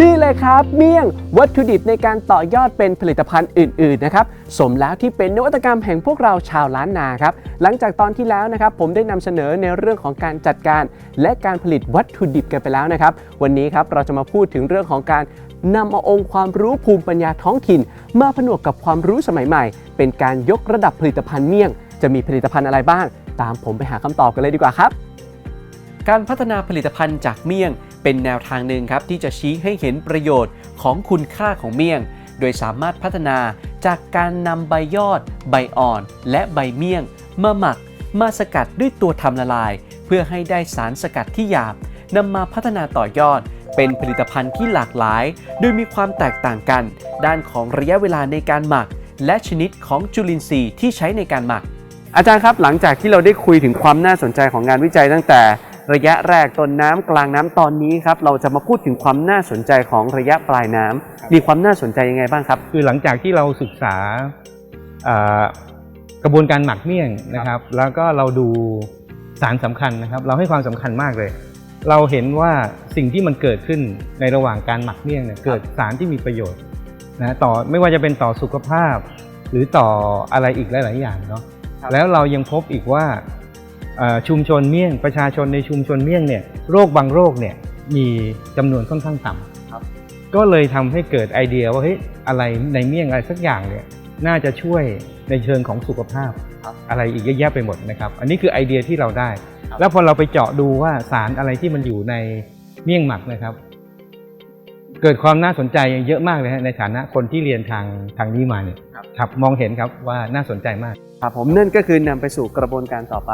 นี่เลยครับเมี่ยงวัตถุดิบในการต่อยอดเป็นผลิตภัณฑ์อื่นๆนะครับสมแล้วที่เป็นนวัตกรรมแห่งพวกเราชาวล้านนาครับหลังจากตอนที่แล้วนะครับผมได้นำเสนอในเรื่องของการจัดการ และการผลิตวัตถุดิบกันไปแล้วนะครับ วันนี้ครับเราจะมาพูดถึงเรื่องของการนำเอาองค์ความรู้ภูมิปัญญาท้องถิ่น มาผนวกกับความรู้สมัยใหม่ เป็นการยกระดับผลิตภัณฑ์เมี่ยง จะมีผลิตภัณฑ์อะไรบ้าง ตามผมไปหาคำตอบกันเลยดีกว่าครับ การพัฒนาผลิตภัณฑ์จากเมี่ยง เป็นแนวทางหนึ่งครับที่จะชี้ให้เห็นประโยชน์ของคุณค่าของเมี่ยง โดยสามารถพัฒนาจากการนำใบยอด ใบอ่อน และใบเมี่ยง มาหมัก มาสกัดด้วยตัวทำละลาย เพื่อให้ได้สารสกัดที่หยาบนำมาพัฒนาต่อยอด เป็นผลิตภัณฑ์ที่หลากหลาย โดยมีความแตกต่างกัน ด้านของระยะเวลาในการหมัก และชนิดของจุลินทรีย์ที่ใช้ในการหมัก อาจารย์ครับหลังจากที่เราได้คุยถึงความน่าสนใจของงานวิจัยตั้งแต่ ระยะแรกต้นน้ำกลางน้ำตอนนี้ครับเราจะมาพูดถึงความน่าสนใจของระยะปลายน้ำมีความน่าสนใจยังไงบ้างครับ คือหลังจากที่เราศึกษาเอ่อกระบวนการหมักเมี่ยงนะครับ แล้วก็เราดูสารสำคัญนะครับ เราให้ความสำคัญมากเลย เราเห็นว่าสิ่งที่มันเกิดขึ้นในระหว่างการหมักเมี่ยงเนี่ยเกิดสารที่มีประโยชน์นะต่อไม่ว่าจะเป็นต่อสุขภาพ หรือต่ออะไรอีกหลาย ๆ อย่างเนาะครับแล้วเรายังพบอีกว่าเอ่อ ชุมชนเมี่ยงประชาชนในชุมชนเมี่ยงเนี่ยโรคบางโรคเนี่ยมีจำนวนค่อนข้างต่ำก็เลยทำให้เกิดไอเดียว่าเฮ้ยอะไรในเมี่ยงอะไรสักอย่างเนี่ยน่าจะช่วยในเชิงของสุขภาพครับอะไรอีกเยอะแยะไปหมดนะครับ อันนี้คือไอเดียที่เราได้ครับแล้วพอเราไปเจาะดูว่าสารอะไรที่มันอยู่ในเมี่ยงหมักนะครับ เกิดความน่าสนใจเยอะมากเลยฮะในฐานะคนที่เรียนทางทางนี้มาเนี่ยครับมองเห็นครับว่าน่าสนใจมาก ครับผมนั่นก็คือนำไปสู่กระบวนการต่อไป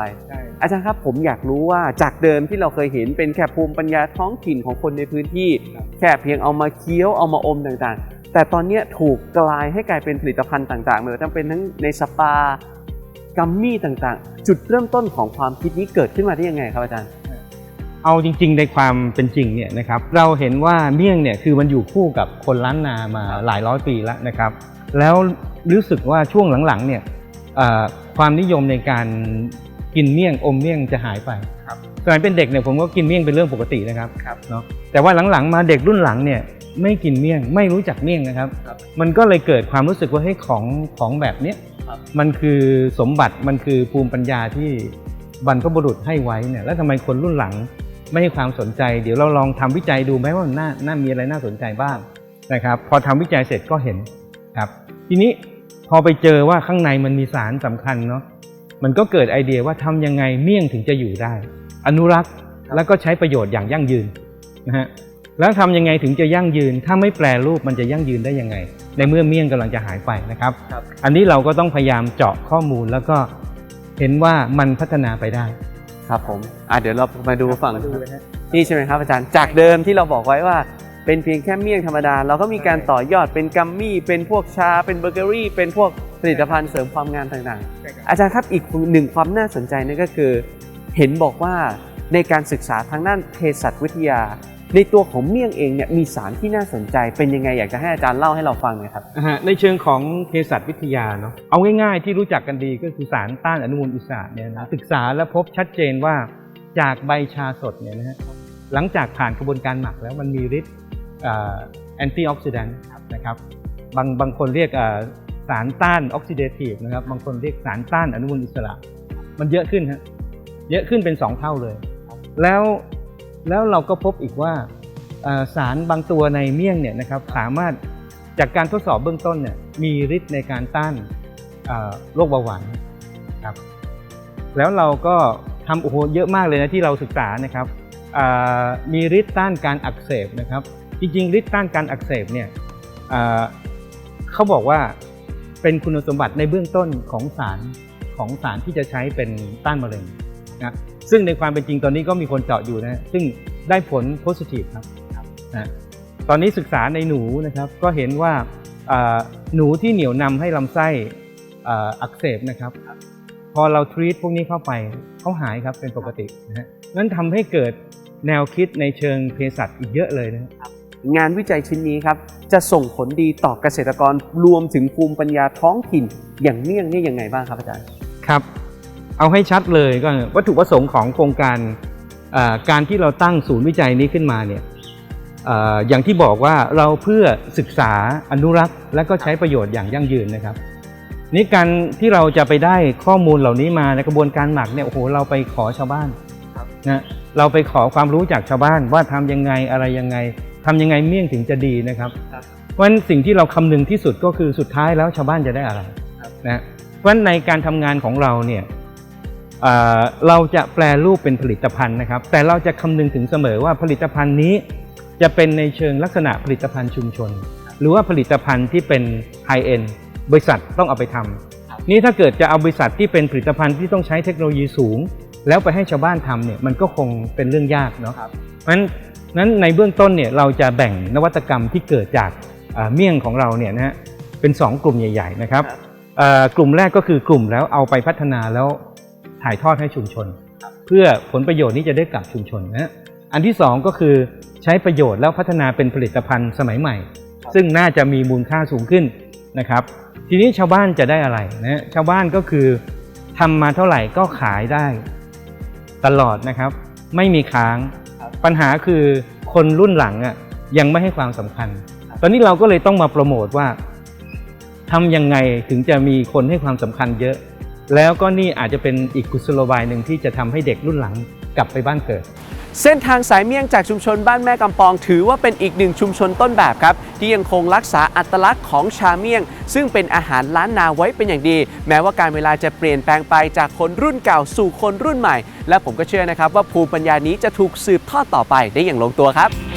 อาจารย์ครับผมอยากรู้ว่าจากเดิมที่เราเคยเห็นเป็นแค่ภูมิปัญญาท้องถิ่นของคนในพื้นที่ แค่เพียงเอามาเคี้ยวเอามาอมต่างๆ แต่ตอนเนี้ยถูกกลายให้กลายเป็นผลิตภัณฑ์ต่างๆไม่ว่าจะเป็นทั้งในสปากัมมี่ต่างๆ จุดเริ่มต้นของความคิดนี้เกิดขึ้นมาได้ยังไงครับอาจารย์ เอาจริง ๆ ในความเป็นจริงเนี่ยนะครับเราเห็นว่าเมี่ยงเนี่ยคือมันอยู่คู่กับคนล้านนามาครับหลายร้อยปีแล้วนะครับ แล้วรู้สึกว่าช่วงหลังๆเนี่ยเอ่อ ความนิยมในการกินเมี่ยงอมเมี่ยงจะหายไปครับสมัยเป็นเด็กเนี่ยผมก็กินเมี่ยงเป็นเรื่องปกตินะครับครับเนาะแต่ว่าหลังๆมาเด็กรุ่นหลังเนี่ยไม่กินเมี่ยงไม่รู้จักเมี่ยงนะครับครับมันก็เลยเกิดความรู้สึกว่าให้ยของของแบบเนี้ยครับมันคือสมบัติมันคือภูมิปัญญาที่บรรพบุรุษให้ไว้เนี่ยแล้วทำไมคนรุ่นหลังไม่ให้ความสนใจ เดี๋ยวเราลองทำวิจัยดูไหมว่ามันน่าน่ามีอะไรน่าสนใจบ้างนะครับ พอทำวิจัยเสร็จก็เห็นครับ ทีนี้ พอไปเจอว่าข้างในมันมีสารสำคัญเนาะมันก็เกิดไอเดียว่าทำยังไงเมี่ยงถึงจะอยู่ได้ อนุรักษ์แล้วก็ใช้ประโยชน์อย่างยั่งยืนนะฮะแล้วทำยังไงถึงจะยั่งยืน ถ้าไม่แปรรูปมันจะยั่งยืนได้ยังไง ในเมื่อเมี่ยงกำลังจะหายไปนะครับครับอันนี้เราก็ต้องพยายามเจาะข้อมูลแล้วก็เห็นว่ามันพัฒนาไปได้ ครับผมอะเดี๋ยวเรามาดูฝั่งนี่ใช่ไหมครับอาจารย์จากเดิมที่เราบอกไว้ว่า เป็นเพียงแค่เมี่ยงธรรมดา เราก็มีการต่อยอดเป็นกัมมี่ เป็นพวกชา เป็นเบเกอรี่ เป็นพวกผลิตภัณฑ์เสริมความงามต่างๆ อาจารย์ครับอีกหนึ่งความน่าสนใจนั่นก็คือ เห็นบอกว่าในการศึกษาทางด้านเภสัชวิทยา ในตัวของเมี่ยงเองเนี่ยมีสารที่น่าสนใจ เป็นยังไงอยากจะให้อาจารย์เล่าให้เราฟังหน่อยครับนะฮะในเชิงของเภสัชวิทยาเนาะเอาง่ายๆที่รู้จักกันดีก็คือสารต้านอนุมูลอิสระเนี่ยนะศึกษาและพบชัดเจนว่าจากใบชาสดเนี่ยนะฮะหลังจากผ่านกระบวนการหมักแล้วมันมีฤทธิ์ แอนตี้ออกซิแดนต์นะครับบางบางคนเรียกสารต้านออกซิเดทีฟนะครับบางคนเรียกสารต้านอนุมูลอิสระ มันเยอะขึ้นฮะเยอะขึ้นเป็น 2 เท่าเลย แล้วแล้วเราก็พบอีกว่าสารบางตัวในเมี่ยงเนี่ยนะครับสามารถจากการทดสอบเบื้องต้นเนี่ยมีฤทธิ์ในการต้านโรคเบาหวานครับแล้วเราก็ทำโอ้โหเยอะมากเลยนะที่เราศึกษานะครับมีฤทธิ์ต้านการอักเสบนะครับ จริงๆฤทธิ์ต้านการอักเสบเนี่ยอ่าเขาบอกว่าเป็นคุณสมบัติในเบื้องต้นของสารของสารที่จะใช้เป็นต้านมะเร็งนะซึ่งในความเป็นจริงตอนนี้ก็มีคนเจาะอยู่นะซึ่งได้ผลโพสิทีฟครับนะตอนนี้ศึกษาในหนูนะครับก็เห็นว่าอ่าหนูที่เหนี่ยวนำให้ลำไส้อ่าอักเสบนะครับ พอเราทรีตพวกนี้เข้าไปเขาหายครับเป็นปกตินะฮะนั้นทำให้เกิดแนวคิดในเชิงเภสัชอีกเยอะเลยนะ งานวิจัยชิ้นนี้ครับจะส่งผลดีต่อเกษตรกรรวมถึงภูมิปัญญาท้องถิ่น อย่างเมี่ยงนี่ยังไงบ้างครับอาจารย์ครับ เอาให้ชัดเลยก็วัตถุประสงค์ของโครงการเอ่อการที่เราตั้งศูนย์วิจัยนี้ขึ้นมาเนี่ยเอ่ออย่างที่บอกว่าเราเพื่อศึกษาอนุรักษ์ และก็ใช้ประโยชน์อย่างยั่งยืนนะครับนี่การที่เราจะไปได้ข้อมูลเหล่านี้มาในกระบวนการหมักเนี่ยโอ้โหเราไปขอชาวบ้านนะเราไปขอความรู้จากชาวบ้านว่าทำยังไงอะไรยังไง ทำยังไงเมี่ยงถึงจะดีนะครับครับเพราะฉะนั้นสิ่งที่เราคำนึงที่สุดก็คือสุดท้ายแล้วชาวบ้านจะได้อะไรนะเพราะฉะนั้นในการทำงานของเราเนี่ยเอ่อเราจะแปลรูปเป็นผลิตภัณฑ์นะครับ แต่เราจะคำนึงถึงเสมอว่าผลิตภัณฑ์นี้จะเป็นในเชิงลักษณะผลิตภัณฑ์ชุมชน หรือว่าผลิตภัณฑ์ที่เป็นไฮเอ็นบริษัทต้องเอาไปทำนี่ถ้าเกิดจะเอาบริษัทที่เป็นผลิตภัณฑ์ที่ต้องใช้เทคโนโลยีสูง แล้วไปให้ชาวบ้านทำเนี่ยมันก็คงเป็นเรื่องยากเนาะครับเพราะฉะนั้น นั้นในเบื้องต้นเนี่ยเราจะแบ่งนวัตกรรมที่เกิดจากอ่าเมี่ยงของเราเนี่ยนะฮะเป็น 2 กลุ่มใหญ่ ๆ นะครับครับเอ่อกลุ่มแรกก็คือกลุ่มแล้วเอาไปพัฒนาแล้วถ่ายทอดให้ชุมชน เพื่อผลประโยชน์นี้จะได้กลับชุมชนนะฮะอันที่สองก็คือใช้ประโยชน์แล้วพัฒนาเป็นผลิตภัณฑ์สมัยใหม่ ซึ่งน่าจะมีมูลค่าสูงขึ้นนะครับ ทีนี้ชาวบ้านจะได้อะไรนะฮะชาวบ้านก็คือทำมาเท่าไหร่ก็ขายได้ตลอดนะครับ ไม่มีค้างครับ ปัญหาคือคนรุ่นหลังอะยังไม่ให้ความสำคัญ ตอนนี้เราก็เลยต้องมาโปรโมทว่าทำยังไงถึงจะมีคนให้ความสำคัญเยอะ แล้วก็นี่อาจจะเป็นอีกกุศโลบายหนึ่งที่จะทำให้เด็กรุ่นหลังกลับไปบ้านเกิด เส้นทางสายเมี่ยงจากชุมชนบ้านแม่กำปองถือว่าเป็นอีกหนึ่งชุมชนต้นแบบครับ ที่ยังคงรักษาอัตลักษณ์ของชาเมี่ยง ซึ่งเป็นอาหารล้านนาไว้เป็นอย่างดี แม้ว่าการเวลาจะเปลี่ยนแปลงไปจากคนรุ่นเก่าสู่คนรุ่นใหม่ และผมก็เชื่อนะครับว่าภูมิปัญญานี้จะถูกสืบทอดต่อไปได้อย่างลงตัวครับ